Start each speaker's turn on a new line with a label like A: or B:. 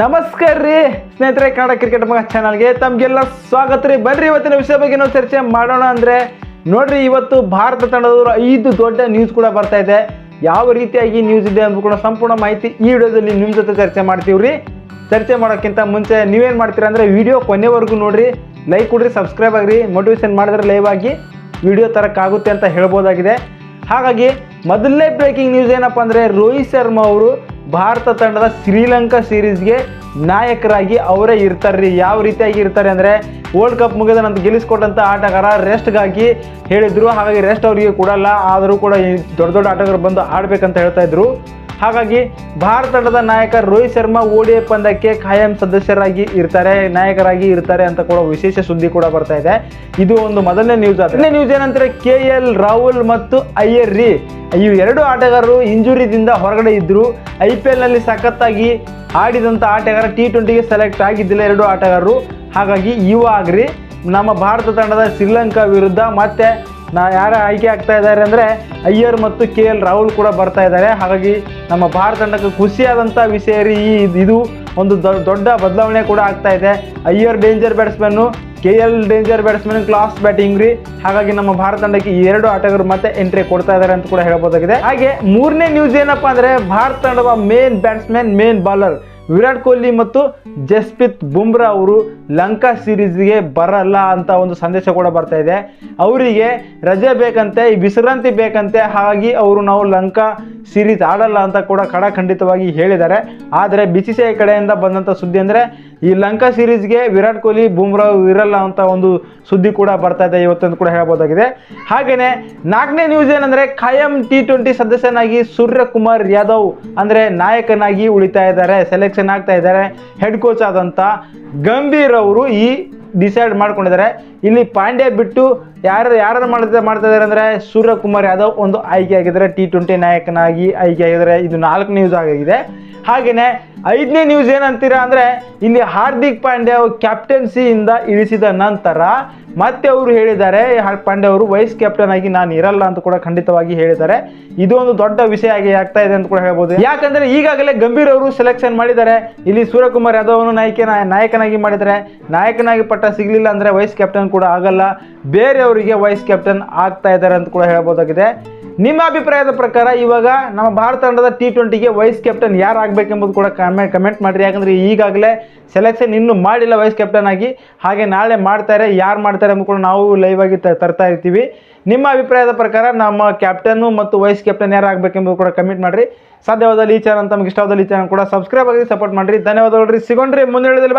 A: ನಮಸ್ಕಾರ ರೀ. ಸ್ನೇಹಿತರೆ, ಕನ್ನಡ ಕ್ರಿಕೆಟ್ ಮಗ ಚಾನಲ್ಗೆ ತಮಗೆಲ್ಲ ಸ್ವಾಗತ ರೀ. ಬನ್ರಿ, ಇವತ್ತಿನ ವಿಷಯ ಬಗ್ಗೆ ನಾವು ಚರ್ಚೆ ಮಾಡೋಣ ಅಂದರೆ, ನೋಡ್ರಿ, ಇವತ್ತು ಭಾರತ ತಂಡದವರು ಐದು ದೊಡ್ಡ ನ್ಯೂಸ್ ಕೂಡ ಬರ್ತಾ ಇದೆ. ಯಾವ ರೀತಿಯಾಗಿ ನ್ಯೂಸ್ ಇದೆ ಅಂತ ಕೂಡ ಸಂಪೂರ್ಣ ಮಾಹಿತಿ ಈ ವಿಡಿಯೋದಲ್ಲಿ ನಿಮ್ಮ ಜೊತೆ ಚರ್ಚೆ ಮಾಡ್ತೀವಿ ರೀ. ಚರ್ಚೆ ಮಾಡೋಕ್ಕಿಂತ ಮುಂಚೆ ನೀವೇನು ಮಾಡ್ತೀರಾ ಅಂದರೆ ವಿಡಿಯೋ ಕೊನೆವರೆಗೂ ನೋಡಿರಿ. ಲೈಕ್ ಕೊಡ್ರಿ ಸಬ್ಸ್ಕ್ರೈಬ್ ಆಗಿರಿ. ಮೋಟಿವೇಶನ್ ಮಾಡಿದ್ರೆ ಲೈವ್ ಆಗಿ ವಿಡಿಯೋ ತರೋಕ್ಕಾಗುತ್ತೆ ಅಂತ ಹೇಳ್ಬೋದಾಗಿದೆ. ಹಾಗಾಗಿ, ಮೊದಲನೇ ಬ್ರೇಕಿಂಗ್ ನ್ಯೂಸ್ ಏನಪ್ಪ ಅಂದರೆ, ರೋಹಿತ್ ಶರ್ಮಾ ಅವರು ಭಾರತ ತಂಡದ ಶ್ರೀಲಂಕಾ ಸೀರೀಸ್ಗೆ ನಾಯಕರಾಗಿ ಅವರೇ ಇರ್ತಾರೆ ಯಾವ ರೀತಿಯಾಗಿ ಇರ್ತಾರೆ ಅಂದರೆ ವರ್ಲ್ಡ್ ಕಪ್ ಮುಗಿದ ನಂತರ ಗೆಲ್ಲಿಸ್ಕೊಟ್ಟಂಥ ಆಟಗಾರ ರೆಸ್ಟ್ಗಾಗಿ ಹೇಳಿದರು. ಹಾಗಾಗಿ ರೆಸ್ಟ್ ಅವರಿಗೆ ಕೊಡಲ್ಲ. ಆದರೂ ಕೂಡ ದೊಡ್ಡ ದೊಡ್ಡ ಆಟಗಾರರು ಬಂದು ಆಡಬೇಕಂತ ಹೇಳ್ತಾ ಇದ್ರು. ಹಾಗಾಗಿ ಭಾರತ ತಂಡದ ನಾಯಕ ರೋಹಿತ್ ಶರ್ಮಾ ಓಡಿಎ ಪಂದ್ಯಕ್ಕೆ ಖಾಯಂ ಸದಸ್ಯರಾಗಿ ಇರ್ತಾರೆ, ನಾಯಕರಾಗಿ ಇರ್ತಾರೆ ಅಂತ ಕೂಡ ವಿಶೇಷ ಸುದ್ದಿ ಕೂಡ ಬರ್ತಾ ಇದೆ. ಇದು ಒಂದು ಮೊದಲನೇ ನ್ಯೂಸ್ ಅದನ್ನೇ ನ್ಯೂಸ್ ಏನಂದ್ರೆ ಕೆ ಎಲ್, ರಾಹುಲ್ ಮತ್ತು ಅಯ್ಯರ್ ರಿ. ಇವು ಎರಡು ಆಟಗಾರರು ಇಂಜುರಿದಿಂದ ಹೊರಗಡೆ ಇದ್ದರು ಐ ಪಿ ಎಲ್ನಲ್ಲಿ ಸಖತ್ತಾಗಿ ಆಡಿದಂಥ ಆಟಗಾರ ಟಿ ಟ್ವೆಂಟಿಗೆ ಸೆಲೆಕ್ಟ್ ಆಗಿದ್ದಿಲ್ಲ ಎರಡು ಆಟಗಾರರು. ಹಾಗಾಗಿ ಇವಾಗ್ರಿ ನಮ್ಮ ಭಾರತ ತಂಡದ ಶ್ರೀಲಂಕಾ ವಿರುದ್ಧ ಮತ್ತೆ ನಾ ಯಾರ ಆಯ್ಕೆ ಆಗ್ತಾ ಇದ್ದಾರೆ ಅಂದರೆ ಅಯ್ಯರ್ ಮತ್ತು ಕೆ ಎಲ್ ರಾಹುಲ್ ಕೂಡ ಬರ್ತಾ ಇದ್ದಾರೆ. ಹಾಗಾಗಿ ನಮ್ಮ ಭಾರತ ತಂಡಕ್ಕೆ ಖುಷಿಯಾದಂಥ ವಿಷಯ ರೀ ಈ ಇದು ಒಂದು ದೊಡ್ಡ ಬದಲಾವಣೆ ಕೂಡ ಆಗ್ತಾ ಇದೆ. Iyer danger batsman K L danger batsman class batting ರೀ. ಹಾಗಾಗಿ ನಮ್ಮ ಭಾರತ ತಂಡಕ್ಕೆ ಈ ಎರಡು ಆಟಗಾರರು ಮತ್ತೆ ಎಂಟ್ರಿ ಕೊಡ್ತಾ ಇದ್ದಾರೆ ಅಂತ ಕೂಡ ಹೇಳ್ಬೋದಾಗಿದೆ. ಹಾಗೆ ಮೂರನೇ ನ್ಯೂಸ್ ಏನಪ್ಪಾ ಅಂದ್ರೆ ಭಾರತ ತಂಡದ main batsman main bowler Virat Kohli ಮತ್ತು ಜಸ್ಪ್ರೀತ್ ಬುಮ್ರಾ ಅವರು ಲಂಕಾ ಸೀರೀಸ್ಗೆ ಬರಲ್ಲ ಅಂತ ಒಂದು ಸಂದೇಶ ಕೂಡ ಬರ್ತಾ ಇದೆ. ಅವರಿಗೆ ರಜೆ ಬೇಕಂತೆ ಈ ವಿಶ್ರಾಂತಿ ಬೇಕಂತೆ, ಹಾಗಾಗಿ ಅವರು ನಾವು ಲಂಕಾ ಸೀರೀಸ್ ಆಡಲ್ಲ ಅಂತ ಕೂಡ ಖಡಾಖಂಡಿತವಾಗಿ ಹೇಳಿದ್ದಾರೆ. ಆದರೆ ಬಿ ಸಿ ಸಿ ಐ ಕಡೆಯಿಂದ ಬಂದಂಥ ಸುದ್ದಿ ಅಂದರೆ ಈ ಲಂಕಾ ಸೀರೀಸ್ಗೆ ವಿರಾಟ್ ಕೊಹ್ಲಿ ಬುಮ್ರಾ ಇರಲ್ಲ ಅಂತ ಒಂದು ಸುದ್ದಿ ಕೂಡ ಬರ್ತಾ ಇದೆ ಇವತ್ತೊಂದು ಕೂಡ ಹೇಳ್ಬೋದಾಗಿದೆ. ಹಾಗೆಯೇ ನಾಲ್ಕನೇ ನ್ಯೂಸ್ ಏನಂದರೆ ಖಾಯಂ ಟಿ ಟ್ವೆಂಟಿ ಸದಸ್ಯನಾಗಿ ಸೂರ್ಯಕುಮಾರ್ ಯಾದವ್ ಅಂದರೆ ನಾಯಕನಾಗಿ ಉಳಿತಾ ಇದ್ದಾರೆ ಸೆಲೆಕ್ಷನ್ ಆಗ್ತಾ ಇದ್ದಾರೆ ಹೆಡ್ ಕೋಚ್ ಆದಂಥ ಗಂಭೀರ್ ಅವರು ಈ ಡಿಸೈಡ್ ಮಾಡ್ಕೊಂಡಿದ್ದಾರೆ. ಇಲ್ಲಿ ಪಾಂಡ್ಯ ಬಿಟ್ಟು ಯಾರು ಯಾರು ಮಾಡ್ತಾ ಮಾಡ್ತಾ ಇದ್ದಾರೆ ಅಂದರೆ ಸೂರ್ಯಕುಮಾರ್ ಯಾದವ್ ಒಂದು ಆಯ್ಕೆ ಆಗಿದ್ದಾರೆ. ಟಿ ಟ್ವೆಂಟಿ ನಾಯಕನಾಗಿ ಆಯ್ಕೆ ಆಗಿದ್ದಾರೆ. ಇದು ನಾಲ್ಕು ನ್ಯೂಸ್ ಆಗಿದೆ. ಹಾಗೆಯೇ ಐದನೇ ನ್ಯೂಸ್ ಏನಂತೀರಾ ಅಂದರೆ ಇಲ್ಲಿ ಹಾರ್ದಿಕ್ ಪಾಂಡ್ಯ ಕ್ಯಾಪ್ಟನ್ಸಿಯಿಂದ ಇಳಿಸಿದ ನಂತರ ಮತ್ತೆ ಅವರು ಹೇಳಿದ್ದಾರೆ ಪಾಂಡ್ಯ ಅವರು ವೈಸ್ ಕ್ಯಾಪ್ಟನ್ ಆಗಿ ನಾನು ಇರಲ್ಲ ಅಂತ ಕೂಡ ಖಂಡಿತವಾಗಿ ಹೇಳಿದ್ದಾರೆ. ಇದು ಒಂದು ದೊಡ್ಡ ವಿಷಯ ಆಗಿ ಆಗ್ತಾ ಇದೆ ಅಂತ ಕೂಡ ಹೇಳ್ಬೋದು. ಯಾಕಂದ್ರೆ ಈಗಾಗಲೇ ಗಂಭೀರ್ ಅವರು ಸೆಲೆಕ್ಷನ್ ಮಾಡಿದ್ದಾರೆ. ಇಲ್ಲಿ ಸೂರ್ಯಕುಮಾರ್ ಯಾದವ್ ಅವನು ನಾಯಕನ ನಾಯಕನಾಗಿ ಮಾಡಿದ್ದಾರೆ. ನಾಯಕನಾಗಿ ಪಟ್ಟ ಸಿಗಲಿಲ್ಲ ಅಂದರೆ ವೈಸ್ ಕ್ಯಾಪ್ಟನ್ ಕೂಡ ಆಗಲ್ಲ. ಬೇರೆಯವರಿಗೆ ವೈಸ್ ಕ್ಯಾಪ್ಟನ್ ಆಗ್ತಾ ಇದ್ದಾರೆ ಅಂತ ಕೂಡ ಹೇಳ್ಬೋದಾಗಿದೆ. ನಿಮ್ಮ ಅಭಿಪ್ರಾಯದ ಪ್ರಕಾರ ಇವಾಗ ನಮ್ಮ ಭಾರತ ತಂಡದ ಟಿ ಟ್ವೆಂಟಿಗೆ ವೈಸ್ ಕ್ಯಾಪ್ಟನ್ ಯಾರು ಆಗಬೇಕೆಂಬುದು ಕೂಡ ಕಮೆಂಟ್ ಕಮೆಂಟ್ ಮಾಡಿರಿ. ಯಾಕಂದರೆ ಈಗಾಗಲೇ ಸೆಲೆಕ್ಷನ್ ಇನ್ನೂ ಮಾಡಿಲ್ಲ ವೈಸ್ ಕ್ಯಾಪ್ಟನ್ ಆಗಿ. ಹಾಗೆ ನಾಳೆ ಮಾಡ್ತಾರೆ, ಯಾರು ಮಾಡ್ತಾರೆ ಎಂಬ ಕೂಡ ನಾವು ಲೈವ್ ಆಗಿ ತರ್ತಾ ಇರ್ತೀವಿ. ನಿಮ್ಮ ಅಭಿಪ್ರಾಯದ ಪ್ರಕಾರ ನಮ್ಮ ಕ್ಯಾಪ್ಟನ್ನು ಮತ್ತು ವೈಸ್ ಕ್ಯಾಪ್ಟನ್ ಯಾರು ಆಗಬೇಕೆಂಬುದು ಕೂಡ ಕಮೆಂಟ್ ಮಾಡಿರಿ. ಸಾಧ್ಯವಾದಲ್ಲಿ ಈ ಚಾನಲ್ ತಮಗೆ ಇಷ್ಟವಾದಲ್ಲಿ ಈ ಚಾನಲ್ ಕೂಡ ಸಬ್ಸ್ಕ್ರೈಬ್ ಆಗಿ ಸಪೋರ್ಟ್ ಮಾಡಿರಿ. ಧನ್ಯವಾದಗಳು ರೀ. ಸಿಗೋಣ್ರಿ. ಮುಂದೆ ಬಾಯ್